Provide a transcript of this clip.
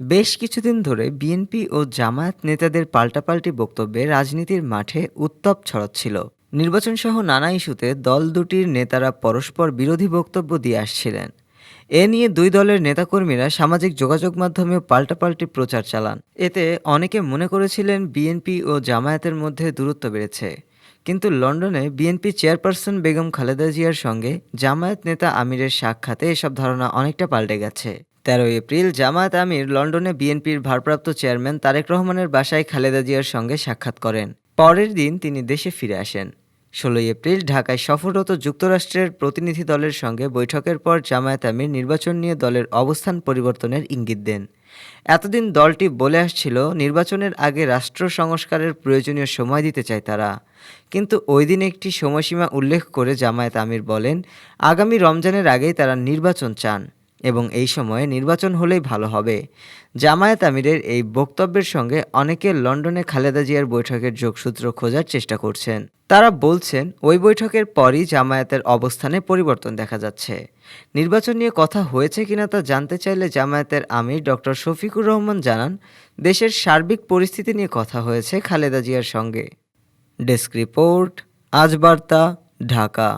বেশ কিছুদিন ধরে বিএনপি ও জামায়াত নেতাদের পাল্টাপাল্টি বক্তব্যে রাজনীতির মাঠে উত্তাপ ছড়াচ্ছিল। নির্বাচন সহ নানা ইস্যুতে দল দুটির নেতারা পরস্পর বিরোধী বক্তব্য দিয়ে আসছিলেন। এ নিয়ে দুই দলের নেতাকর্মীরা সামাজিক যোগাযোগ মাধ্যমেও পাল্টাপাল্টি প্রচার চালান। এতে অনেকে মনে করেছিলেন বিএনপি ও জামায়াতের মধ্যে দূরত্ব বেড়েছে। কিন্তু লন্ডনে বিএনপি চেয়ারপারসন বেগম খালেদা জিয়ার সঙ্গে জামায়াত নেতা আমিরের সাক্ষাতে এসব ধারণা অনেকটা পাল্টে গেছে। তেরোই এপ্রিল জামায়াত আমির লন্ডনে বিএনপির ভারপ্রাপ্ত চেয়ারম্যান তারেক রহমানের বাসায় খালেদা জিয়ার সঙ্গে সাক্ষাৎ করেন। পরের দিন তিনি দেশে ফিরে আসেন। ষোলোই এপ্রিল ঢাকায় সফররত যুক্তরাষ্ট্রের প্রতিনিধি দলের সঙ্গে বৈঠকের পর জামায়াত আমির নির্বাচন নিয়ে দলের অবস্থান পরিবর্তনের ইঙ্গিত দেন। এতদিন দলটি বলে আসছিল, নির্বাচনের আগে রাষ্ট্র সংস্কারের প্রয়োজনীয় সময় দিতে চায় তারা। কিন্তু ওই দিন একটি সময়সীমা উল্লেখ করে জামায়াত আমির বলেন, আগামী রমজানের আগেই তারা নির্বাচন চান। এবং এই সময়ে নির্বাচন হলেই ভালো হবে। জামায়াত আমিরের এই বক্তব্যের সঙ্গে অনেকে লন্ডনে খালেদা জিয়ার বৈঠকের যোগসূত্র খোঁজার চেষ্টা করছেন। তারা বলছেন, ওই বৈঠকের পরই জামায়াতের অবস্থানে পরিবর্তন দেখা যাচ্ছে। নির্বাচন নিয়ে কথা হয়েছে কিনা তা জানতে চাইলে জামায়াতের আমির ডক্টর শফিকুর রহমান জানান, দেশের সার্বিক পরিস্থিতি নিয়ে কথা হয়েছে খালেদা জিয়ার সঙ্গে। ডেস্ক রিপোর্ট, আজ বার্তা, ঢাকা।